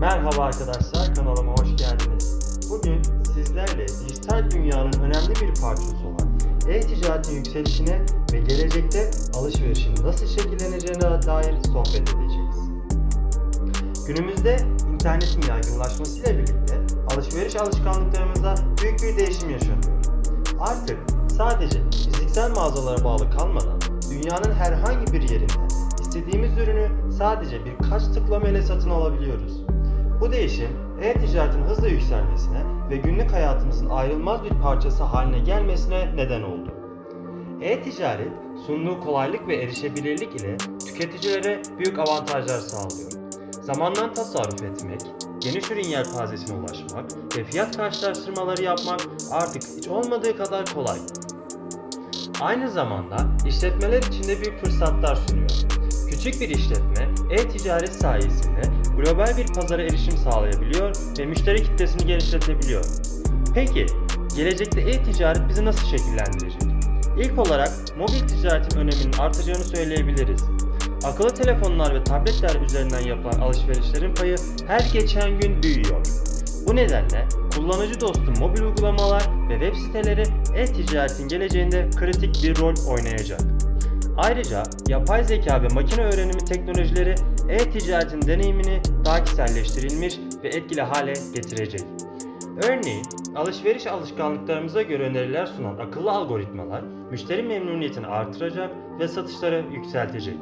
Merhaba arkadaşlar, kanalıma hoş geldiniz. Bugün sizlerle dijital dünyanın önemli bir parçası olan e-ticaretin yükselişine ve gelecekte alışverişin nasıl şekilleneceğine dair sohbet edeceğiz. Günümüzde internetin yaygınlaşmasıyla birlikte alışveriş alışkanlıklarımızda büyük bir değişim yaşanıyor. Artık sadece fiziksel mağazalara bağlı kalmadan dünyanın herhangi bir yerinde istediğimiz ürünü sadece birkaç tıklama ile satın alabiliyoruz. Bu değişim e-ticaretin hızla yükselmesine ve günlük hayatımızın ayrılmaz bir parçası haline gelmesine neden oldu. E-ticaret sunduğu kolaylık ve erişebilirlik ile tüketicilere büyük avantajlar sağlıyor. Zamandan tasarruf etmek, geniş ürün yelpazesine ulaşmak ve fiyat karşılaştırmaları yapmak artık hiç olmadığı kadar kolay. Aynı zamanda işletmeler için de büyük fırsatlar sunuyor. Küçük bir işletme e-ticaret sayesinde global bir pazara erişim sağlayabiliyor ve müşteri kitlesini genişletebiliyor. Peki, gelecekte e-ticaret bizi nasıl şekillendirecek? İlk olarak mobil ticaretin öneminin artacağını söyleyebiliriz. Akıllı telefonlar ve tabletler üzerinden yapılan alışverişlerin payı her geçen gün büyüyor. Bu nedenle kullanıcı dostu mobil uygulamalar ve web siteleri e-ticaretin geleceğinde kritik bir rol oynayacak. Ayrıca yapay zeka ve makine öğrenimi teknolojileri e-ticaretin deneyimini daha kişiselleştirilmiş ve etkili hale getirecek. Örneğin, alışveriş alışkanlıklarımıza göre öneriler sunan akıllı algoritmalar müşteri memnuniyetini artıracak ve satışları yükseltecek.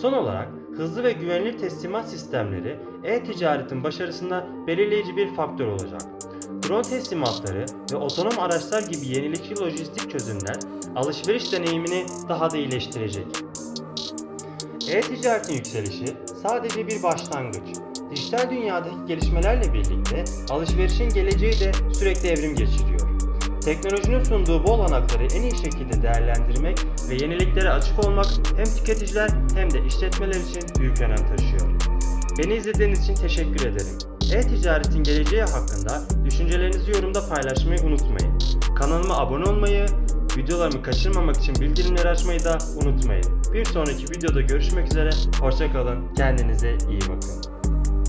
Son olarak hızlı ve güvenilir teslimat sistemleri e-ticaretin başarısında belirleyici bir faktör olacak. Drone teslimatları ve otonom araçlar gibi yenilikçi lojistik çözümler alışveriş deneyimini daha da iyileştirecek. E-ticaretin yükselişi sadece bir başlangıç. Dijital dünyadaki gelişmelerle birlikte alışverişin geleceği de sürekli evrim geçiriyor. Teknolojinin sunduğu bu olanakları en iyi şekilde değerlendirmek ve yeniliklere açık olmak hem tüketiciler hem de işletmeler için büyük önem taşıyor. Beni izlediğiniz için teşekkür ederim. E-ticaretin geleceği hakkında düşüncelerinizi yorumda paylaşmayı unutmayın. Kanalıma abone olmayı, videolarımı kaçırmamak için bildirimleri açmayı da unutmayın. Bir sonraki videoda görüşmek üzere, hoşçakalın, kendinize iyi bakın.